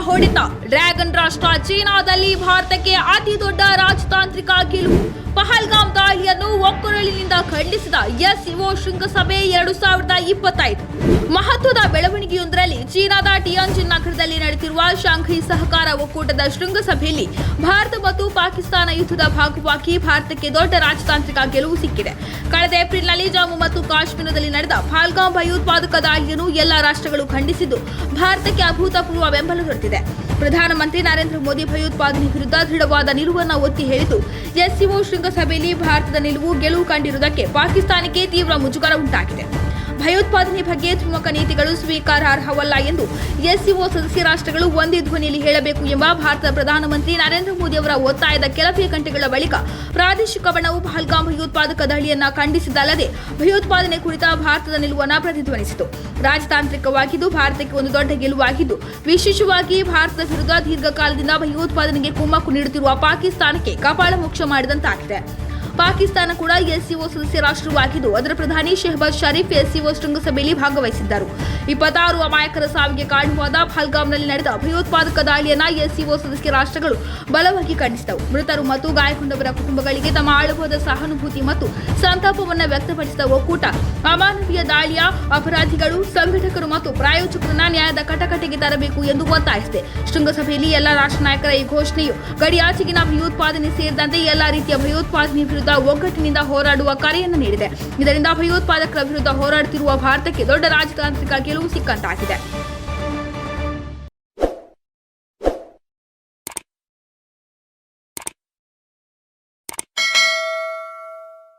ಹೊಡೆತ. ಡ್ರ್ಯಾಗನ್ ರಾಷ್ಟ್ರ ಚೀನಾದಲ್ಲಿ ಭಾರತಕ್ಕೆ ಅತಿ ದೊಡ್ಡ ರಾಜತಾಂತ್ರಿಕ ಗೆಲುವು. ಪಹಲ್ಗಾಮ್ ದಾಳಿಯನ್ನು ಒಕ್ಕೊರಳಿನಿಂದ ಖಂಡಿಸಿದ ಎಸ್ಇಒ ಶೃಂಗಸಭೆ ಎರಡು ಸಾವಿರದ ಇಪ್ಪತ್ತೈದು. ಮಹತ್ವದ ಬೆಳವಣಿಗೆಯೊಂದರಲ್ಲಿ ಚೀನಾದ ಟಿಯಾಂಜಿನ್ ನಗರದಲ್ಲಿ ನಡೆದಿರುವ ಶಾಂಘೈ ಸಹಕಾರ ಒಕ್ಕೂಟದ ಶೃಂಗಸಭೆಯಲ್ಲಿ ಭಾರತ ಮತ್ತು ಪಾಕಿಸ್ತಾನ ಯುದ್ಧದ ಭಾಗವಾಗಿ ಭಾರತಕ್ಕೆ ದೊಡ್ಡ ರಾಜತಾಂತ್ರಿಕ ಗೆಲುವು ಸಿಕ್ಕಿದೆ. ಕಳೆದ ಏಪ್ರಿಲ್ನಲ್ಲಿ ಜಮ್ಮು ಮತ್ತು ಕಾಶ್ಮೀರದಲ್ಲಿ ನಡೆದ ಫಾಲ್ಗಾಂ ಭಯೋತ್ಪಾದಕ ದಾಳಿಯನ್ನು ಎಲ್ಲ ರಾಷ್ಟ್ರಗಳು ಖಂಡಿಸಿದ್ದು, ಭಾರತಕ್ಕೆ ಅಭೂತಪೂರ್ವ ಬೆಂಬಲ ದೊರೆತಿದೆ. ಪ್ರಧಾನಮಂತ್ರಿ ನರೇಂದ್ರ ಮೋದಿ ಭಯೋತ್ಪಾದನೆ ವಿರುದ್ಧ ದೃಢವಾದ ನಿಲುವನ್ನು ಒತ್ತಿ ಹೇಳಿದ್ದು, ಎಸ್ಸಿಒ ಶೃಂಗಸಭೆಯಲ್ಲಿ ಭಾರತದ ನಿಲುವು ಗೆಲುವು ಕಂಡಿರುವುದಕ್ಕೆ ಪಾಕಿಸ್ತಾನಕ್ಕೆ ತೀವ್ರ ಮುಜುಗರ ಉಂಟಾಗಿದೆ. ಭಯೋತ್ಪಾದನೆ ಬಗ್ಗೆ ತ್ರಿಮುಖ ನೀತಿಗಳು ಸ್ವೀಕಾರಾರ್ಹವಲ್ಲ ಎಂದು ಎಸ್ಸಿಒ ಸದಸ್ಯ ರಾಷ್ಟ್ರಗಳು ಒಂದೇ ಧ್ವನಿಯಲ್ಲಿ ಹೇಳಬೇಕು ಎಂಬ ಭಾರತದ ಪ್ರಧಾನಮಂತ್ರಿ ನರೇಂದ್ರ ಮೋದಿ ಅವರ ಒತ್ತಾಯದ ಕೆಲವೇ ಗಂಟೆಗಳ ಬಳಿಕ ಪ್ರಾದೇಶಿಕ ಬಣವು ಪಹಲ್ಗಾಮ್ ಭಯೋತ್ಪಾದಕ ದಾಳಿಯನ್ನ ಖಂಡಿಸಿದಲ್ಲದೆ ಭಯೋತ್ಪಾದನೆ ಕುರಿತ ಭಾರತದ ನಿಲುವನ್ನು ಪ್ರತಿಧ್ವನಿಸಿತು. ರಾಜತಾಂತ್ರಿಕವಾಗಿದ್ದು, ಭಾರತಕ್ಕೆ ಒಂದು ದೊಡ್ಡ ಗೆಲುವಾಗಿದ್ದು, ವಿಶೇಷವಾಗಿ ಭಾರತದ ವಿರುದ್ಧ ದೀರ್ಘಕಾಲದಿಂದ ಭಯೋತ್ಪಾದನೆಗೆ ಕುಮ್ಮಕ್ಕು ನೀಡುತ್ತಿರುವ ಪಾಕಿಸ್ತಾನಕ್ಕೆ ಕಪಾಳ ಮೋಕ್ಷ ಮಾಡಿದಂತಾಗಿದೆ. ಪಾಕಿಸ್ತಾನ ಕೂಡ ಎಸ್ಸಿಒ ಸದಸ್ಯ ರಾಷ್ಟ್ರವಾಗಿದ್ದು ಅದರ ಪ್ರಧಾನಿ ಶೆಹಬಾಜ್ ಶರೀಫ್ ಎಸ್ಸಿಒ ಶೃಂಗಸಭೆಯಲ್ಲಿ ಭಾಗವಹಿಸಿದ್ದರು. ಇಪ್ಪತ್ತಾರು ಅಮಾಯಕರ ಸಾವಿಗೆ ಕಾರಣವಾದ ಫಲ್ಗಾಮ್ನಲ್ಲಿ ನಡೆದ ಭಯೋತ್ಪಾದಕ ದಾಳಿಯನ್ನ ಎಸ್ಸಿಒ ಸದಸ್ಯ ರಾಷ್ಟ್ರಗಳು ಬಲವಾಗಿ ಖಂಡಿಸಿದವು. ಮೃತರು ಮತ್ತು ಗಾಯಗೊಂಡವರ ಕುಟುಂಬಗಳಿಗೆ ತಮ್ಮ ಆಳವಾದ ಸಹಾನುಭೂತಿ ಮತ್ತು ಸಂತಾಪವನ್ನು ವ್ಯಕ್ತಪಡಿಸಿದ ಒಕ್ಕೂಟ. ಅಮಾನವೀಯ ದಾಳಿಯ ಅಪರಾಧಿಗಳು, ಸಂಘಟಕರು ಮತ್ತು ಪ್ರಾಯೋಜಕರನ್ನ ನ್ಯಾಯದ ಕಟಕಟೆಗೆ ತರಬೇಕು ಎಂದು ಒತ್ತಾಯಿಸಿದೆ. ಶೃಂಗಸಭೆಯಲ್ಲಿ ಎಲ್ಲ ರಾಷ್ಟ್ರ ನಾಯಕರ ಈ ಘೋಷಣೆಯು ಗಡಿಯಾಚೆಗಿನ ಭಯೋತ್ಪಾದನೆ ಸೇರಿದಂತೆ ಎಲ್ಲಾ ರೀತಿಯ ಭಯೋತ್ಪಾದನೆ ವಿರುದ್ಧ ಒಗ್ಗಟ್ಟಿನಿಂದ ಹೋರಾಡುವ ಕರೆಯನ್ನು ನೀಡಿದೆ. ಇದರಿಂದ ಭಯೋತ್ಪಾದಕರ ವಿರುದ್ಧ ಹೋರಾಡುತ್ತಿರುವ ಭಾರತಕ್ಕೆ ದೊಡ್ಡ ರಾಜತಾಂತ್ರಿಕ ಗೆಲುವು ಸಿಕ್ಕಂತಾಗಿದೆ.